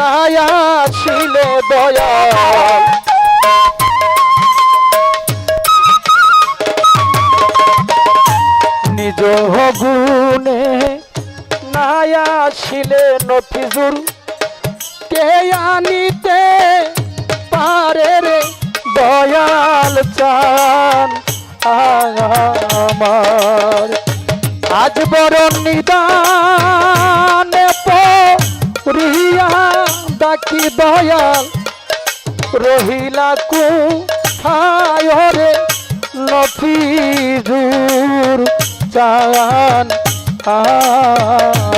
নায়া ছিলে দয়াল? নিজ গুণে নায়া ছিলে নফিজুর কে আনিতে পারে রে দয়াল চান? আমার। আজ বড় নিদানে রহিলা কু হায়রে নফিজুর চান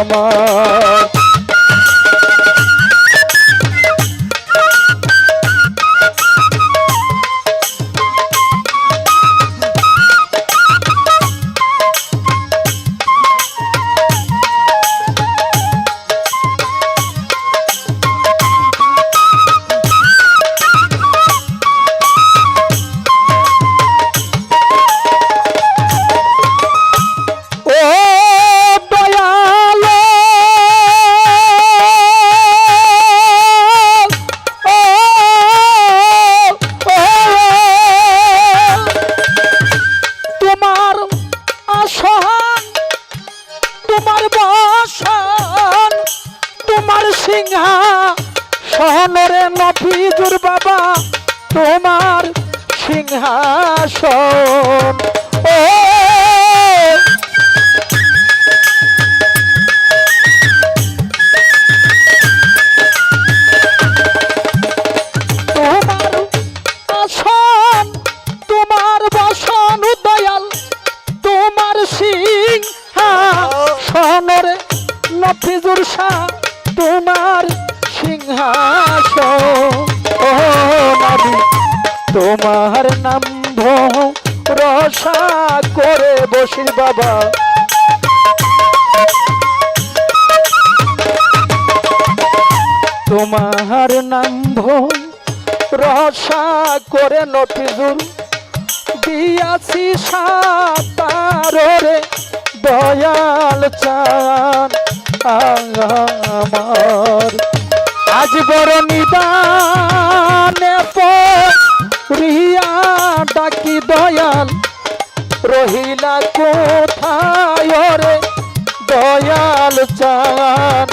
আমার। আসন তোমার বাসন তোমার সিংহা সহনরে নফিজুর বাবা তোমার সিংহাসন। ও বসির বাবা। তোমার নাম রসা করে নফিজুল দিয়াছি সাতারে দয়াল চান আমার। আজ বড় নিদানে রিয়া ডাকি দয়াল। রহিলা কোথায় রে? দয়াল চান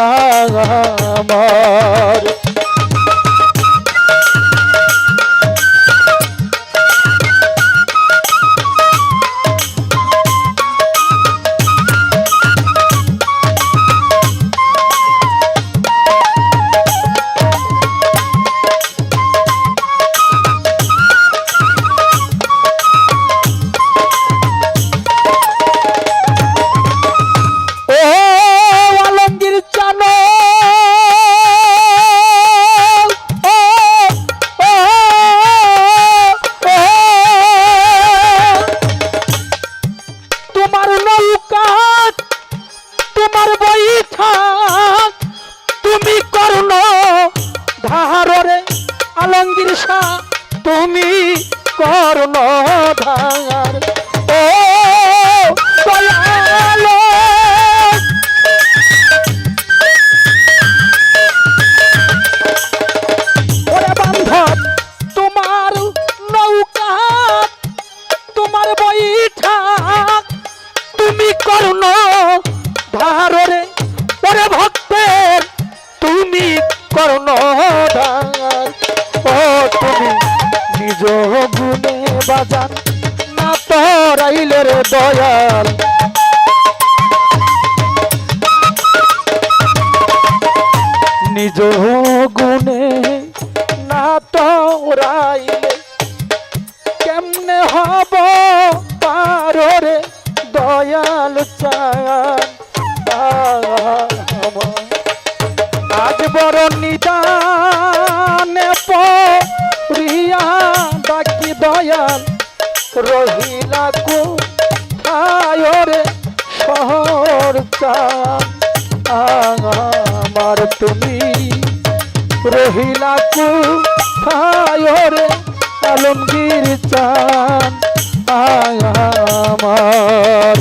আমার নিজ গুণে না তোরাইলে কেমনে হব পাররে দয়াল চান। আজ বড় নিদানে পরিয়া ডাকি দয়াল রহিলা কু রে শহর চান আমার তুমি রহিলা কু রে আলমগীর চান আমার।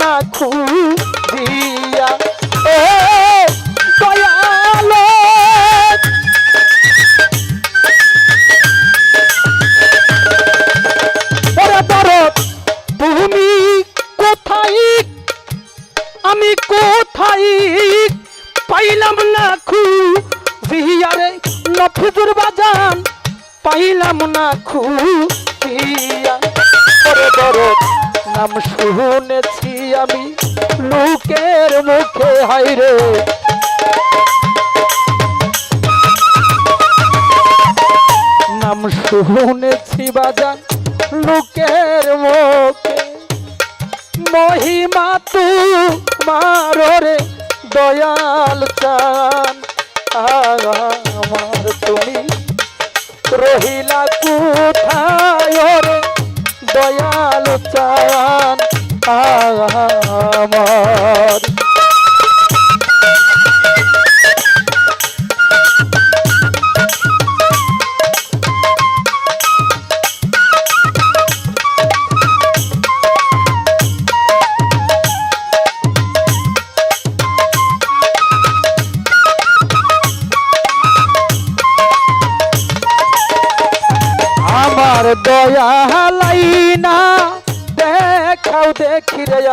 না খুঁজিয়া ও দয়ালো। তুমি কোথায়? আমি কোথায়? পাইলাম না খুঁজিয়ারে নফিজুর বাজান। পাইলাম না খুঁজিয়া দরদ নাম শুনেছি আমি। লোকের মুখে হাইরে নাম শুনেছি বাজান, লোকের মুখে। মহিমা তু মারে দয়াল চান। আমার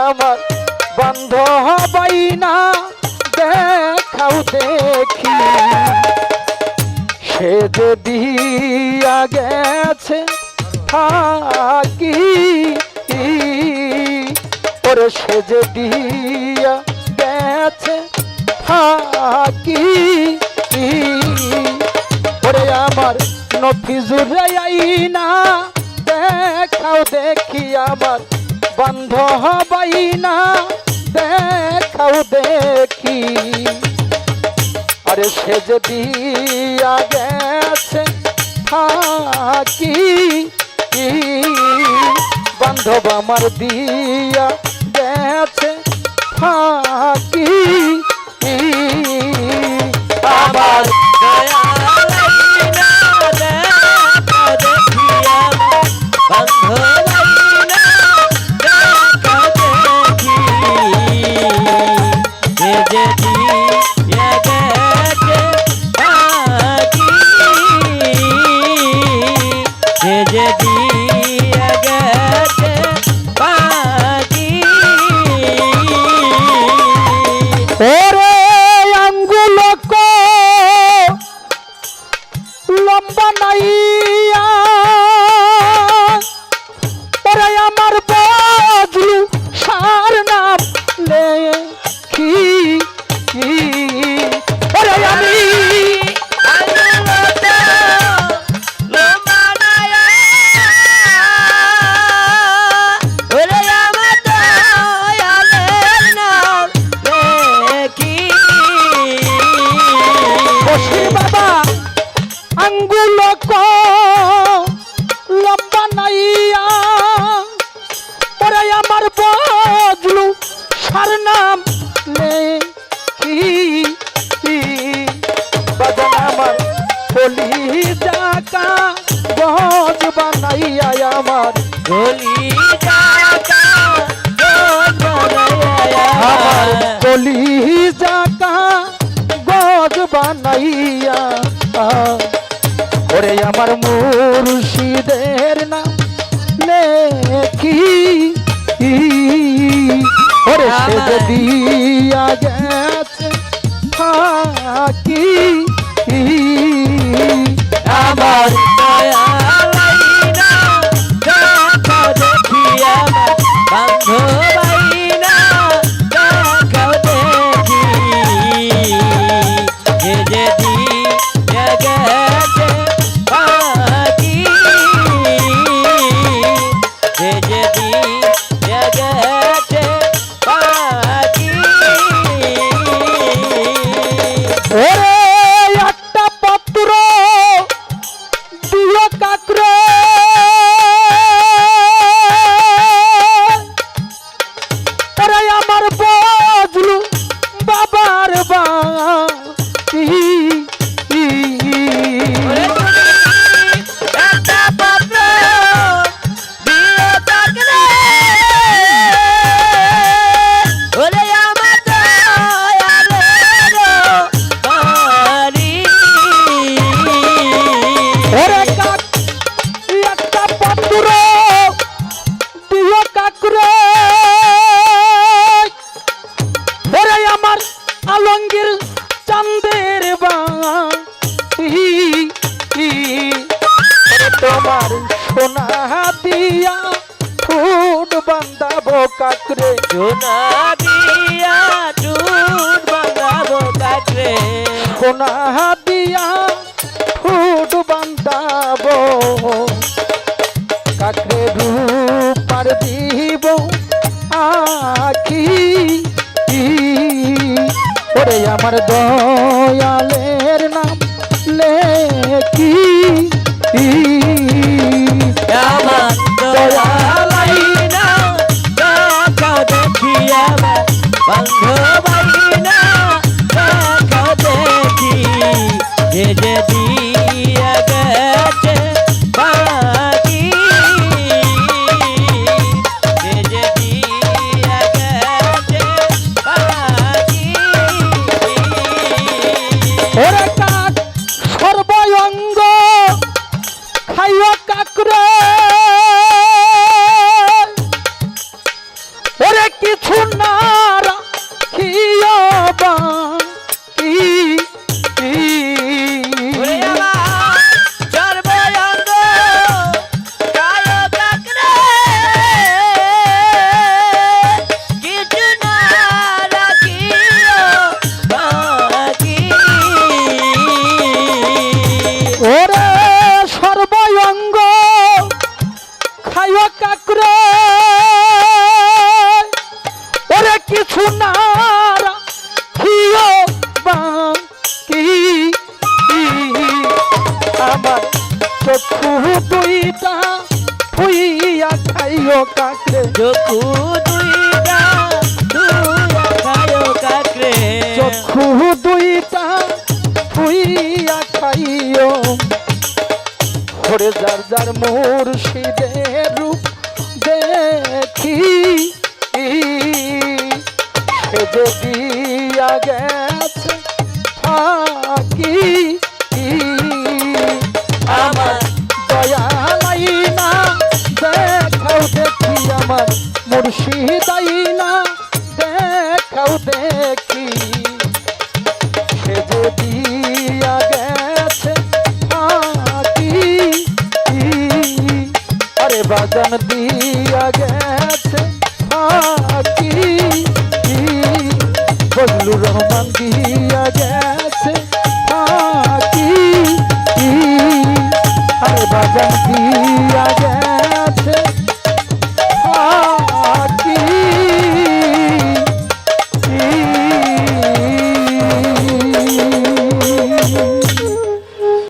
আমার? বন্ধ হবাই না? দেখাও দেখি। সে যে দিয়া গেছে থাকি ওরে সে যে দিয়া গেছে থাকি ওরে আমার নফিজুর আইনা দেখাও দেখি আমার বন্ধ হবাই না, দেখাও দেখি। আরে সে যে দিয়া গেছে থাকি বান্ধব আমার দিয়া গেছে, থাকি। আমার আমার গলি জাকা গজ বানাইয়া। ওরে আমার মুর্শিদের সোনা দিয়া ফুট বান্ধাব। কাকে রূপার দিব আখি ওরে আমার দয়ালের কন্যা কিছু না রাখিও বাকি আমার চক্ষু দুইটা ফুইয়া খাইও কাকরে চক্ষু দুইটা চক্ষু দুইটা ফুইয়া খাইও। ওরে যার যার মুর্শিদের রূপ দেখি বাজন দিয়া গেছে মাটি বললু রহমান